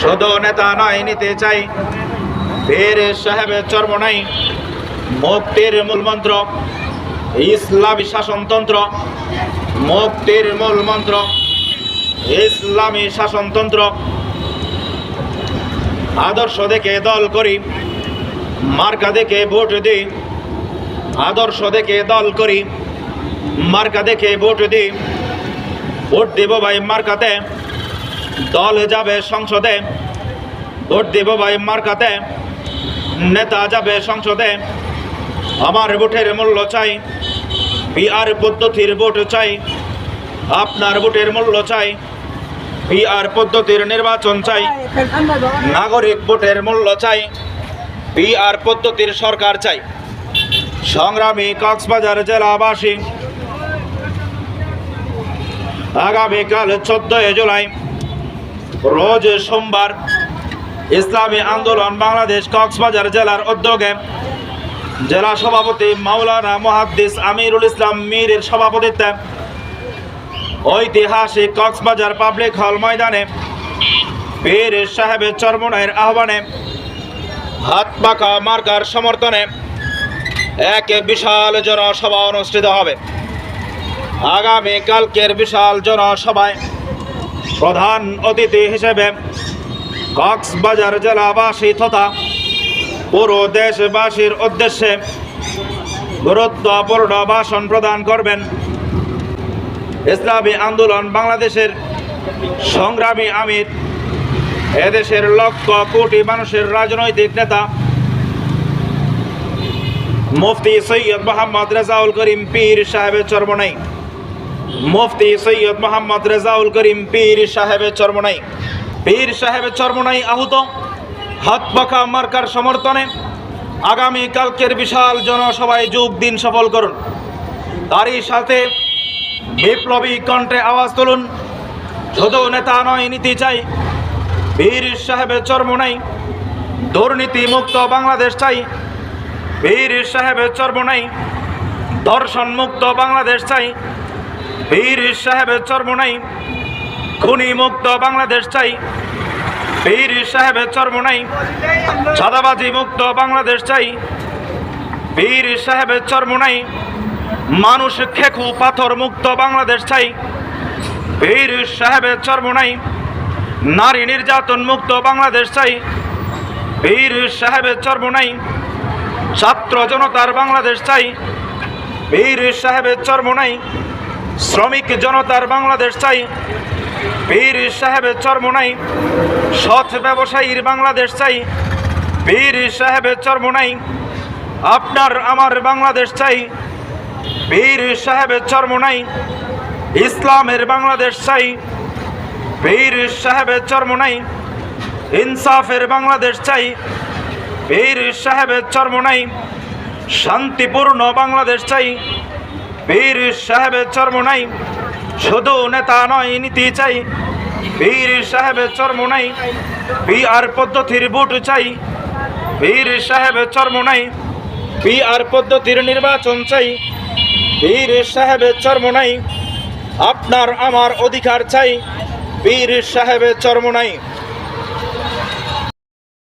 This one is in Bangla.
শুধু নেতা নয়, নিতে চাই। পীর সাহেবের চর্ম নাই। মুক্তির মূল মন্ত্র, ইসলামী শাসনতন্ত্র। মুক্তির মূল মন্ত্র, ইসলামী শাসনতন্ত্র। আদর্শ দেখে দল করি, মার্কা দেখে ভোট দিই। আদর্শ দেখে দল করি, মার্কা দেখে ভোট দিই। ভোট দেব ভাই মার্কাতে। দল যাবে সংসদে, ভোট দেব ভাই মার্কাতে। নেতা যাবে সংসদে, আমার ভোটের মূল্য চাই, বিআর পদ্ধতির ভোট চাই, আপনার ভোটের মূল্য চাই, বিআর পদ্ধতির নির্বাচন চাই, নাগরিক ভোটের মূল্য চাই, বিআর পদ্ধতির সরকার চাই। সংগ্রামী কক্সবাজার জেলাবাসী, আগামীকাল চোদ্দই জুলাই রোজ সোমবার ইসলামী আন্দোলন বাংলাদেশ কক্সবাজার জেলার উদ্যোগে জেলা সভাপতি মাওলানা মুহাদ্দিস আমিরুল ইসলাম মীরের সভাপতিত্বে ঐতিহাসিক কক্সবাজার পাবলিক হল ময়দানে পীর সাহেবের চরমনায়ের আহ্বানে হাত পাকা মার্কার সমর্থনে এক বিশাল জনসভা অনুষ্ঠিত হবে। আগামী কালকের বিশাল জনসভায় প্রধান অতিথি হিসেবে কক্সবাজার জেলাবাসী তথা পুরো দেশবাসীর উদ্দেশ্যে গুরুত্বপূর্ণ ভাষণ প্রদান করবেন। ইসলামী আন্দোলন বাংলাদেশের সংগ্রামী আমির। এদেশের লক্ষ কোটি মানুষের রাজনৈতিক নেতা। মুফতি সৈয়দ মোহাম্মদ রেজাউল করিম পীর সাহেবের চর্মনাই। মুফতি সৈয়দ মোহাম্মদ রেজাউল করিম পীর সাহেবের চর্মনাই। পীর সাহেবের চর্মনাই আহত। হাত পাখা মার্কার সমর্থনে আগামী কালকের বিশাল জনসভায় যোগ দিন সফল করুন। তারই সাথে বিপ্লবী কণ্ঠে আওয়াজ তুলুন। শুধু নেতা নয়, নীতি চাই। বীর সাহেবের চর্মনাই দুর্নীতি মুক্ত বাংলাদেশ চাই। বীর সাহেবের চর্মনাই দর্শন মুক্ত বাংলাদেশ চাই। বীর সাহেবের চর্মনাই খুনি মুক্ত বাংলাদেশ চাই। বীর সাহেবের চর্মনাই চাঁদাবাজি মুক্ত বাংলাদেশ চাই। বীর সাহেবের চর্মনাই মানুষ খেকু পাথর মুক্ত বাংলাদেশ চাই। বীর সাহেবের চর্মনাই নারী নির্যাতন মুক্ত বাংলাদেশ চাই। বীর সাহেবের চর্মনাই ছাত্র জনতার বাংলাদেশ চাই। বীর সাহেবের চর্মনাই শ্রমিক জনতার বাংলাদেশ চাই। বীর সাহেবের চর্মনাই সৎ ব্যবসায়ীর বাংলাদেশ চাই। বীর সাহেবের চর্মনাই আপনার আমার বাংলাদেশ চাই। বীর সাহেবের চর্মনাই ইসলামের বাংলাদেশ চাই। বীর সাহেবের চর্মনাই ইনসাফের বাংলাদেশ চাই। বীর সাহেবের চর্মনাই শান্তিপূর্ণ বাংলাদেশ চাই। বীর সাহেবের চর্মনাই শুধু নেতা নয়, নীতি চাই। বীর সাহেবের চর্মনাই আর পদ্ধতির বুট চাই। বীর সাহেবের চর্মনাই বিআর পদ্ধতির নির্বাচন চাই। বীর সাহেবের চর্মনাই আপনার আমার অধিকার চাই। বীর সাহেবের চর্মনাই